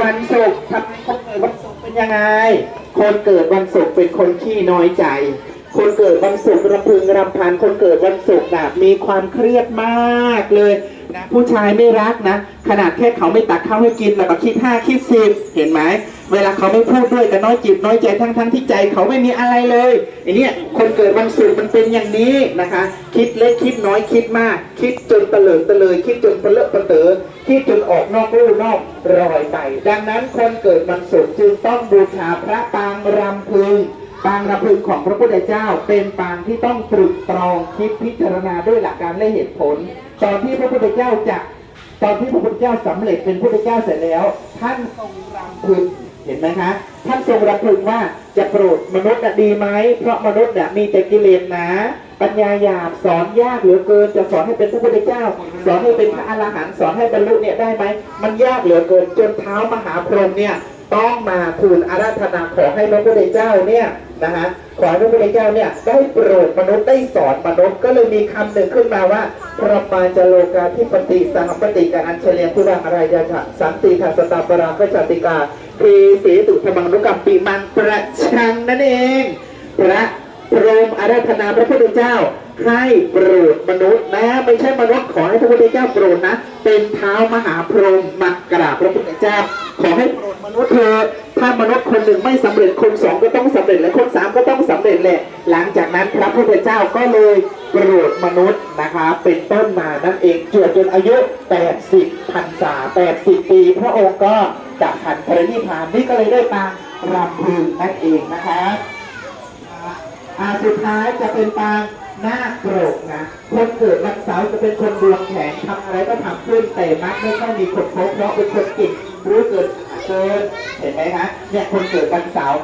วันศุกร์ทำไมคนเกิดวันศุกร์เป็นยังไง คนเกิดวันศุกร์เป็นคนขี้น้อยใจ คนเกิดวันศุกร์รำพึงรำพัน คนเกิดวันศุกร์นะมีความเครียดมากเลยนะผู้ชายไม่รักนะ ขนาดแค่เขาไม่ตักข้าวให้กินแล้วก็คิดห้าคิดสิบเห็นไหมเวลาเขาไม่พูดด้วยก็น้อยจิตน้อยใจทั้งทั้งที่ใจเขาไม่มีอะไรเลยไอเนี้ยคนเกิดวันศุกร์มันเป็นอย่างนี้นะคะ คิดเล็กคิดน้อยคิดมาก คิดจนเตลิดเตลยคิดจนเปเลอะเปะเตอคิดจนออกนอกลู่นอกรอยไป ดังนั้นคนเกิดวันศุกร์จึงต้องบูชาพระปางรำพึงปางรำพึงของพระพุทธเจ้าเป็นปางที่ต้องตรึกตรองคิดพิจารณาด้วยหลักการและเหตุผล ตอนที่พระพุทธเจ้าจะ ตอนที่พระพุทธเจ้าสำเร็จเป็นพระพุทธเจ้าเสร็จแล้ว ท่านทรงรำพึงเห็นไหมคะ ท่านทรงรำพึงว่าจะโปรดมนุษย์น่ะดีไหมเพราะมนุษย์น่ะมีแต่กิเลสนะ ปัญญาหยาบสอนยากเหลือเกิน จะสอนให้เป็นพระพุทธเจ้า สอนให้เป็นพระอรหันต์สอนให้บรรลุเนี่ยได้ไหมมันยากเหลือเกินจนเท้ามหาพรหมเนี่ย ต้องมาทูลอาราธนาขอให้พระพุทธเจ้าเนี่ยนะฮะขอให้พระพุทธเจ้าเนี่ยได้โปรดมนุษย์ได้สอนมนุษย์ก็เลยมีคำหนึ่งขึ้นมาว่าพระมาจโลกาธิปติสังปติการอัญเชลียงพุรังอรายาชะสันติทัสตาปราคชาติกาเทสีตุธรรมังนุกรรมปีมังประชังนั่นเองพระพรมอาราธนาพระพุทธเจ้าให้โปรดมนุษย์นะไม่ใช่มนุษย์ขอให้พระพุทธเจ้าโปรดนะ เป็นเท้ามหาพรหมมากราบพระพุทธเจ้า ขอให้โปร นุษย์เถอะถ้ามนุษย์คนหนึ่งไม่สำเร็จคนสองก็ต้องสำเร็จและคนสามก็ต้องสำเร็จแหละ หลังจากนั้นพระพุทธเจ้าก็เลยโปรดมนุษย์นะคะเป็นต้นมานั่นเองจวบจนอายุ 80พรรษา80 ปี พระองค์ก็จากขันธปรินิพพานนี่ก็เลยได้ปางรำพึงนั่นเองนะคะอ่าสุดท้ายจะเป็นปางหน้าโกรกนะคนเกิดวันเสาร์จะเป็นคนดวงแข็งทำอะไรก็ทำขึ้นแต่มักไม่ค่อยมีคนพบเพราะเป็นคนกิน รู้เกิดเกิดเห็นไหมฮะเนี่ยคนเกิดวันเสาร์